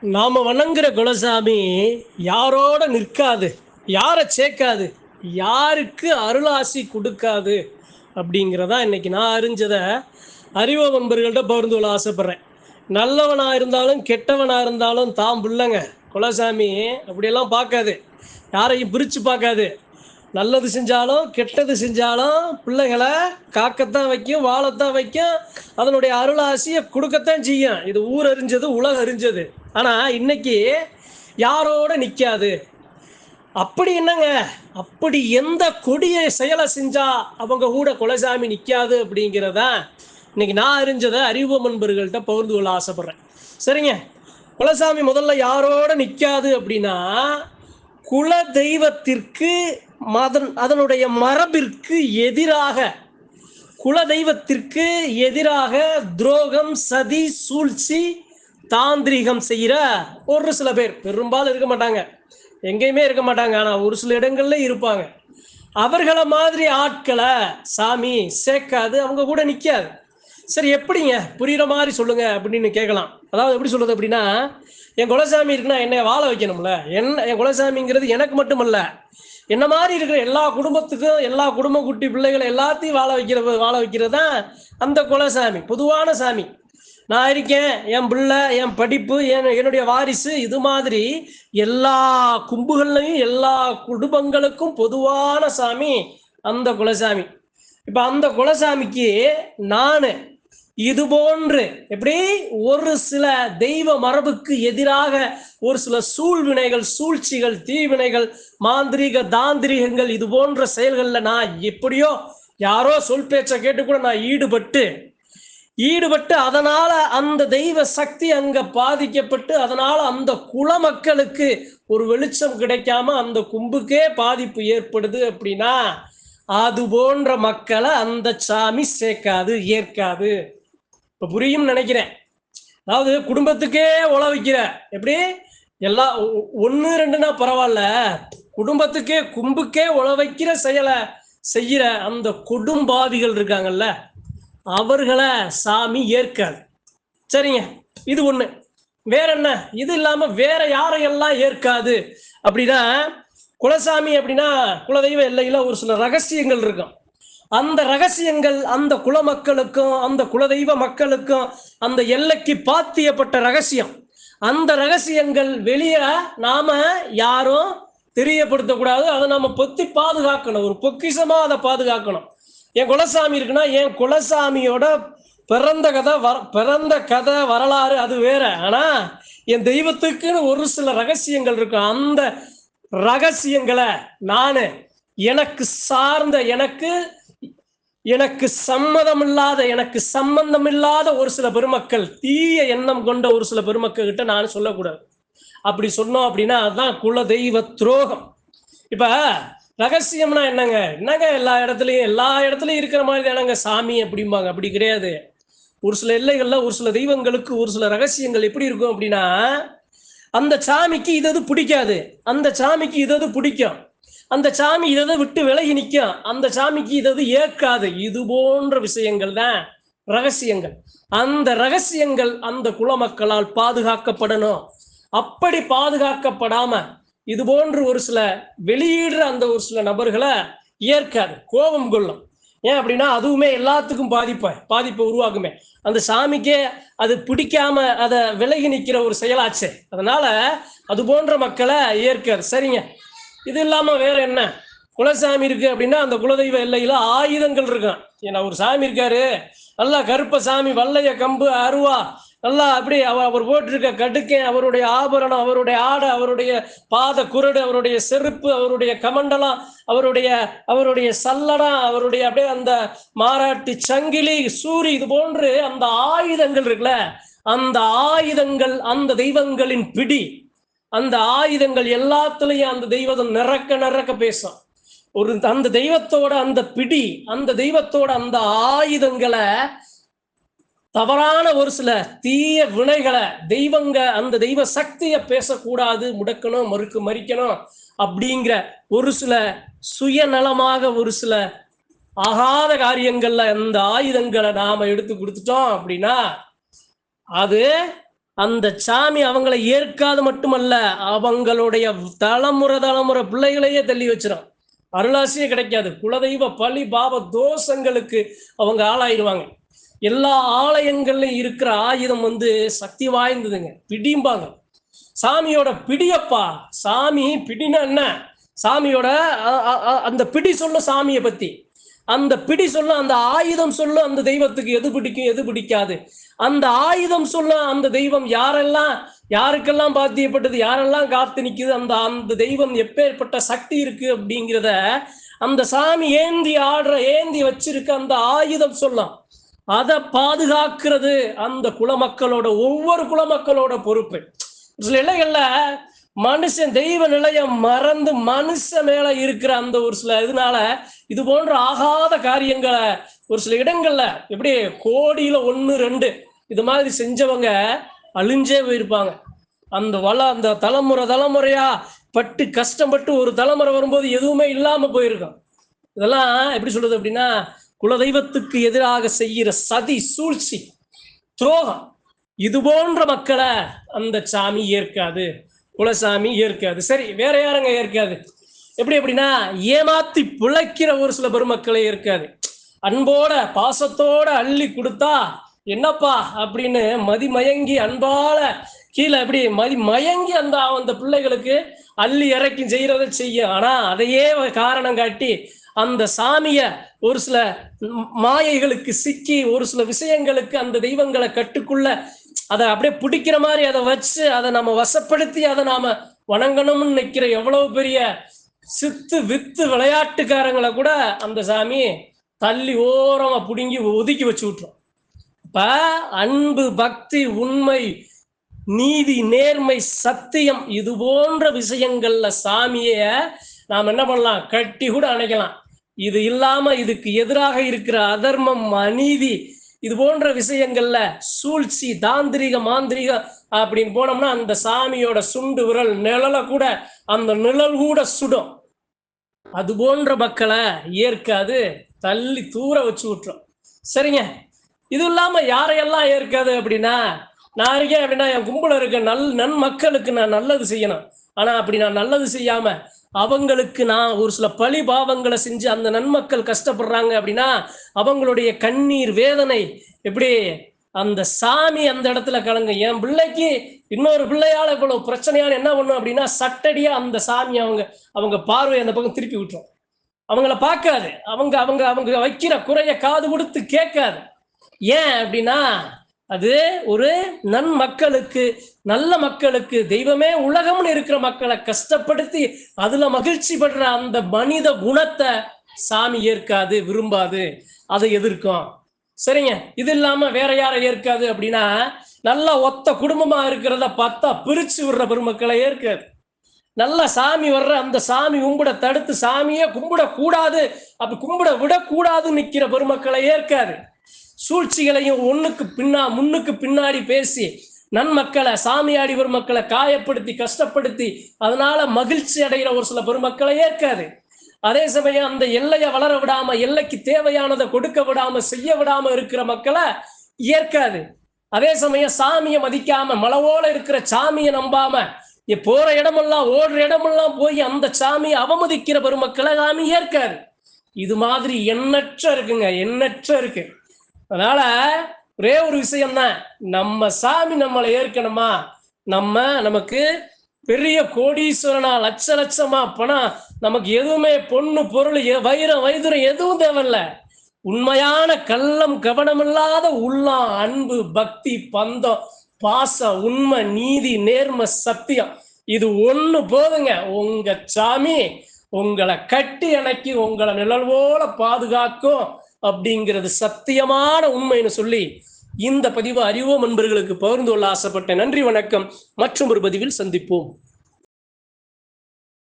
நாம் வணங்குற குலசாமி யாரோட நிற்காது யாரை சேர்க்காது யாருக்கு அருளாசி கொடுக்காது அப்படிங்கிறதா இன்னைக்கு நான் அறிஞ்சதை அறிவ நண்பர்கள்ட்ட பகிர்ந்து கொள்ள ஆசைப்பட்றேன். நல்லவனாக இருந்தாலும் கெட்டவனாக இருந்தாலும் தாம் பிள்ளைங்க குலசாமி. அப்படியெல்லாம் பார்க்காது. யாரையும் பிரித்து பார்க்காது. நல்லது செஞ்சாலும் கெட்டது செஞ்சாலும் பிள்ளைகளை காக்கத்தான் வைக்கும் வாழத்தான் வைக்கும். அதனுடைய அருளாசியை கொடுக்கத்தான் செய்யும். இது ஊர் அறிஞ்சது உலக அறிஞ்சது. ஆனால் இன்னைக்கு யாரோட நிற்காது அப்படி என்னங்க? அப்படி எந்த கொடிய செயலை செஞ்சா அவங்க கூட குலசாமி நிற்காது அப்படிங்கிறத இன்னைக்கு நான் அறிஞ்சதை அறிவு நண்பர்கள்ட்ட பகிர்ந்து கொள்ள ஆசைப்படுறேன். சரிங்க. குலசாமி முதல்ல யாரோட நிற்காது அப்படின்னா குல தெய்வத்திற்கு மதன் அதனுடைய மரபிற்கு எதிராக குல தெய்வத்திற்கு எதிராக துரோகம் சதி சூழ்ச்சி தாந்திரிகம் செய்கிற ஒரு சில பேர். பெரும்பாலும் இருக்க மாட்டாங்க. எங்கேயுமே இருக்க மாட்டாங்க. ஆனால் ஒரு சில இடங்கள்ல இருப்பாங்க. அவர்களை மாதிரி ஆட்களை சாமி சேர்க்காது அவங்க கூட நிற்காது சரி எப்படிங்க? புரியுற மாதிரி சொல்லுங்க அப்படின்னு கேட்கலாம். அதாவது எப்படி சொல்றது அப்படின்னா என் குலசாமி இருக்குன்னா என்னை வாழ வைக்கணும்ல. என்ன என் குலசாமிங்கிறது எனக்கு மட்டுமல்ல. என்ன மாதிரி இருக்கிற எல்லா குடும்பத்துக்கும் எல்லா குடும்ப குட்டி பிள்ளைகளை எல்லாத்தையும் வாழ வைக்கிற வாழ வைக்கிறது தான் அந்த குலசாமி பொதுவான சாமி. நான் இருக்கேன் என் பிள்ளை என் படிப்பு என் என்னுடைய வாரிசு இது மாதிரி எல்லா கும்புகள்லையும் எல்லா குடும்பங்களுக்கும் பொதுவான சாமி அந்த குலசாமி. இப்போ அந்த குலசாமிக்கு நான் இது போன்று எப்படி? ஒரு சில தெய்வ மரபுக்கு எதிராக ஒரு சில சூழ்வினைகள் சூழ்ச்சிகள் தீவினைகள் மாந்திரீக தாந்திரிகங்கள் இது போன்ற செயல்களில் நான் எப்படியோ யாரோ சொல் பேச்சை கேட்டு கூட நான் ஈடுபட்டு ஈடுபட்டு அதனால அந்த தெய்வ சக்தி அங்க பாதிக்கப்பட்டு அதனால அந்த குல மக்களுக்கு ஒரு வெளிச்சம் கிடைக்காம அந்த கும்புக்கே பாதிப்பு ஏற்படுது அப்படின்னா அது போன்ற மக்களை அந்த சாமி சேர்க்காது ஏற்காது. இப்ப புரியும் நினைக்கிறேன். அதாவது குடும்பத்துக்கே உழ வைக்கிற எப்படி? எல்லா ஒன்று ரெண்டுனா பரவாயில்ல. குடும்பத்துக்கே கும்புக்கே உழ வைக்கிற செயலை செய்யற அந்த கொடும்பாதிகள் இருக்காங்கல்ல அவர்களை சாமி ஏற்காது. சரிங்க? இது ஒண்ணு. வேற என்ன? இது இல்லாம வேற யாரையெல்லாம் ஏற்காது? அப்படின்னா குலசாமி அப்படின்னா குலதெய்வ எல்லையில ஒரு சில ரகசியங்கள் இருக்கும். அந்த ரகசியங்கள் அந்த குல மக்களுக்கும் அந்த குலதெய்வ மக்களுக்கும் அந்த எல்லைக்கு பாத்தியப்பட்ட ரகசியம். அந்த ரகசியங்கள் வெளியே நாம யாரும் தெரியப்படுத்தக்கூடாது. அதை நம்ம பொத்தி பாதுகாக்கணும். ஒரு பொக்கிஷமா அதை பாதுகாக்கணும். என் குலசாமி இருக்குன்னா என் குலசாமியோட பிறந்த கதை வர பிறந்த கதை வரலாறு அது வேற. ஆனா என் தெய்வத்துக்குன்னு ஒரு சில ரகசியங்கள் இருக்கும். அந்த ரகசியங்களை நான் எனக்கு சார்ந்த எனக்கு எனக்கு சம்மதம் இல்லாத எனக்கு சம்பந்தம் இல்லாத ஒரு சில பெருமக்கள் தீய எண்ணம் கொண்ட ஒரு சில பெருமக்கள் கிட்ட நான் சொல்லக்கூடாது. அப்படி சொன்னோம் அப்படின்னா அதுதான் குல தெய்வ துரோகம். இப்ப ரகசியம்னா என்னங்க? என்னங்க எல்லா இடத்துலையும் எல்லா இடத்துலையும் இருக்கிற மாதிரி தானங்க சாமி அப்படிம்பாங்க. அப்படி கிடையாது. ஒரு சில எல்லைகள்ல ஒரு சில தெய்வங்களுக்கு ஒரு சில ரகசியங்கள் எப்படி இருக்கும் அப்படின்னா அந்த சாமிக்கு இதது பிடிக்காது. அந்த சாமிக்கு இதது பிடிக்கும். அந்த சாமி இதை விட்டு விலகி நிற்கும் அந்த சாமிக்கு இதை ஏற்காது. இது போன்ற விஷயங்கள் தான் ரகசியங்கள். அந்த ரகசியங்கள் அந்த குல மக்களால் பாதுகாக்கப்படணும். அப்படி பாதுகாக்கப்படாம இது போன்று ஒரு சில வெளியிடுற அந்த ஒரு சில நபர்களை ஏற்காது. கோபம் கொள்ளும். ஏன் அப்படின்னா அதுவுமே எல்லாத்துக்கும் பாதிப்பை பாதிப்பை உருவாக்குமே. அந்த சாமிக்கே அது பிடிக்காம அதை விலகி நிற்கிற ஒரு செயலாச்சு. அதனால அது போன்ற மக்களை ஏற்காது. சரிங்க. இது இல்லாம வேற என்ன? குலசாமி இருக்கு அப்படின்னா அந்த குலதெய்வ எல்லையில ஆயுதங்கள் இருக்கும் ஏன்னா ஒரு சாமி இருக்காரு. நல்லா கருப்ப சாமி வல்லைய கம்பு அருவா. நல்லா அப்படி அவர் அவர் போட்டிருக்க கடுக்கை அவருடைய ஆபரணம் அவருடைய ஆடை அவருடைய பாத குரடு அவருடைய செருப்பு அவருடைய கமண்டலம் அவருடைய அவருடைய சல்லடம் அவருடைய அப்படியே அந்த மாராட்டி சங்கிலி சூரி இது போன்று அந்த ஆயுதங்கள் இருக்குல்ல அந்த ஆயுதங்கள் அந்த தெய்வங்களின் பிடி. அந்த ஆயுதங்கள் எல்லாத்துலயும் அந்த தெய்வம் நிறக்க நிறக்க பேசும். ஒரு அந்த தெய்வத்தோட அந்த பிடி அந்த தெய்வத்தோட அந்த ஆயுதங்களை தவறான ஒரு சில தீய வினைகளை தெய்வங்க அந்த தெய்வ சக்தியை பேசக்கூடாது முடக்கணும் மறுக்கு மறிக்கணும் அப்படிங்கிற ஒரு சில சுயநலமாக ஒரு சில ஆகாத காரியங்கள்ல அந்த ஆயுதங்களை நாம எடுத்து கொடுத்துட்டோம் அப்படின்னா அது அந்த சாமி அவங்களை ஏற்காது மட்டுமல்ல அவங்களுடைய தலைமுறை தலைமுறை பிள்ளைகளையே தள்ளி வச்சிடும் அருளாசியே கிடைக்காது. குலதெய்வ பழி பாவ தோஷங்களுக்கு அவங்க ஆளாயிடுவாங்க எல்லா ஆலயங்கள்லயும் இருக்கிற ஆயுதம் வந்து சக்தி வாய்ந்ததுங்க. பிடிம்பாங்க. சாமியோட பிடியப்பா சாமி பிடினா என்ன? சாமியோட அ- அ- அந்த பிடி சொல்லும் சாமியை பத்தி. அந்த பிடி சொல்லும் அந்த ஆயுதம் சொல்லும் அந்த தெய்வத்துக்கு எது பிடிக்கும் எது பிடிக்காது. அந்த ஆயுதம் சொல்லும் அந்த தெய்வம் யாரெல்லாம் யாருக்கெல்லாம் பாத்தியப்பட்டது யாரெல்லாம் காத்து நிக்குது அந்த அந்த தெய்வம் எப்பேற்பட்ட சக்தி இருக்கு அப்படிங்கிறத அந்த சாமி ஏந்தி ஆடுற ஏந்தி வச்சிருக்க அந்த ஆயுதம் சொல்லலாம் அதை பாதுகாக்கிறது அந்த குலமக்களோட ஒவ்வொரு குலமக்களோட பொறுப்பு. சில இலைகள்ல மனுஷன் தெய்வ நிலைய மறந்து மனுஷ மேல இருக்கிற அந்த ஒரு சில இதனால இது போன்ற ஆகாத காரியங்களை ஒரு சில இடங்கள்ல எப்படி கோடியில ஒன்று ரெண்டு இது மாதிரி செஞ்சவங்க அழிஞ்சே போயிருப்பாங்க. அந்த வள அந்த தலைமுறை தலைமுறையா பட்டு கஷ்டப்பட்டு ஒரு தலைமுறை வரும்போது எதுவுமே இல்லாம போயிருக்கும். இதெல்லாம் எப்படி சொல்றது அப்படின்னா குலதெய்வத்துக்கு எதிராக செய்கிற சதி சூழ்ச்சி துரோகம் இது போன்ற மக்களை அந்த சாமி ஏற்காது. குலசாமி ஏற்காது. சரி வேற யாருங்க ஏற்காது? எப்படி எப்படின்னா ஏமாத்தி பிழைக்கிற ஒரு சில பெருமக்களை ஏற்காது. அன்போட பாசத்தோட அள்ளி கொடுத்தா என்னப்பா? அப்படின்னு மதிமயங்கி அன்பால கீழே எப்படி மதி மயங்கி அந்த அந்த பிள்ளைகளுக்கு அள்ளி இறக்கி செய்யறத செய்யும் ஆனா அதையே காரணம் காட்டி அந்த சாமிய ஒரு சில மாயைகளுக்கு சிக்கி ஒரு சில விஷயங்களுக்கு அந்த தெய்வங்களை கட்டுக்குள்ள அதை அப்படியே பிடிக்கிற மாதிரி அதை வச்சு அதை நம்ம வசப்படுத்தி அதை நாம வணங்கணும்னு நிற்கிற எவ்வளவு பெரிய சித்து வித்து விளையாட்டுக்காரங்களை கூட அந்த சாமி தள்ளி ஓரமாக பிடுங்கி ஒதுக்கி வச்சு விட்டுரும். இப்ப அன்பு பக்தி உண்மை நீதி நேர்மை சத்தியம் இது போன்ற விஷயங்கள்ல சாமிய நாம் என்ன பண்ணலாம்? கட்டி கூட அணைக்கலாம். இது இல்லாம இதுக்கு எதிராக இருக்கிற அதர்மம் அநீதி இது போன்ற விஷயங்கள்ல சூழ்ச்சி தாந்திரிக மாந்திரிக அப்படின்னு போனோம்னா அந்த சாமியோட சுண்டு விரல் நிழலை கூட அந்த நிழல் கூட சுடும். அது போன்ற மக்களை ஏற்காது தள்ளி தூர வச்சு விட்டுரும். சரிங்க. இது இல்லாம யாரையெல்லாம் ஏற்காது அப்படின்னா நான் இருக்கேன் அப்படின்னா என் கும்பல இருக்க நல் நன்மக்களுக்கு நான் நல்லது செய்யணும். ஆனா அப்படி நான் நல்லது செய்யாம அவங்களுக்கு நான் ஒரு சில பழி பாவங்களை செஞ்சு அந்த நன்மக்கள் கஷ்டப்படுறாங்க அப்படின்னா அவங்களுடைய கண்ணீர் வேதனை எப்படி அந்த சாமி அந்த இடத்துல கலங்க என் பிள்ளைக்கு இன்னொரு பிள்ளையால இவ்வளவு பிரச்சனையான என்ன பண்ணும் அப்படின்னா சட்டடியா அந்த சாமி அவங்க அவங்க பார்வை அந்த பக்கம் திருப்பி விட்டுரும். அவங்கள பார்க்காது. அவங்க அவங்க அவங்க வைக்கிற குறைய காது கொடுத்து கேட்காது. ஏன் அப்படின்னா அது ஒரு நன்மக்களுக்கு நல்ல மக்களுக்கு தெய்வமே உலகம்னு இருக்கிற மக்களை கஷ்டப்படுத்தி அதுல மகிழ்ச்சி படுற அந்த மனித குணத்தை சாமி ஏற்காது விரும்பாது. அதை எதிர்க்கும். சரிங்க. இது இல்லாம வேற யாரை ஏற்காது அப்படின்னா நல்லா ஒத்த குடும்பமா இருக்கிறத பார்த்தா பிரிச்சு விடுற பெருமக்களை ஏற்காது. நல்ல சாமி வர்ற அந்த சாமி கும்பிட தடுத்து சாமியே கும்பிட கூடாது அப்படி கும்பிட விடக்கூடாதுன்னு நிக்கிற பெருமக்களை ஏற்காது. சூழ்ச்சிகளையும் ஒன்றுக்கு பின்னா முன்னுக்கு பின்னாடி பேசி நன்மக்களை சாமியாடி பெருமக்களை காயப்படுத்தி கஷ்டப்படுத்தி அதனால மகிழ்ச்சி அடைகிற ஒரு சில பெருமக்களை ஏற்காது. அதே சமயம் அந்த எல்லையை வளர விடாம எல்லைக்கு தேவையானதை கொடுக்க விடாம செய்ய விடாம இருக்கிற மக்களை ஏற்காது. அதே சமயம் சாமியை மதிக்காம மலவோல இருக்கிற சாமியை நம்பாம போற இடமெல்லாம் ஓடுற இடமெல்லாம் போய் அந்த சாமியை அவமதிக்கிற பெருமக்களை சாமி ஏற்காது. இது மாதிரி எண்ணற்ற இருக்குங்க எண்ணற்ற இருக்கு. அதனால ஒரே ஒரு விஷயம்தான். நம்ம சாமி நம்மளை ஏற்கணுமா? நம்ம நமக்கு பெரிய கோடீஸ்வரனா லட்ச லட்சமா பணம் நமக்கு எதுவுமே பொண்ணு பொருள் எ- வைரம் வைதுரம் எதுவும் தேவையில்ல. உண்மையான கள்ளம் கவனமில்லாத உள்ளம் அன்பு பக்தி பந்தம் பாச உண்மை நீதி நேர்மை சத்தியம். இது ஒண்ணு போதுங்க. உங்க சாமி உங்களை கட்டி அணைக்கி உங்களை நிழல் போல பாதுகாக்கும். அப்படிங்கிறது சத்தியமான உண்மைன்னு சொல்லி இந்த பதிவு அறிவோம் நண்பர்களுக்கு பகிர்ந்து கொள்ள ஆசைப்பட்டேன். நன்றி வணக்கம். மற்றும் ஒரு பதிவில் சந்திப்போம்.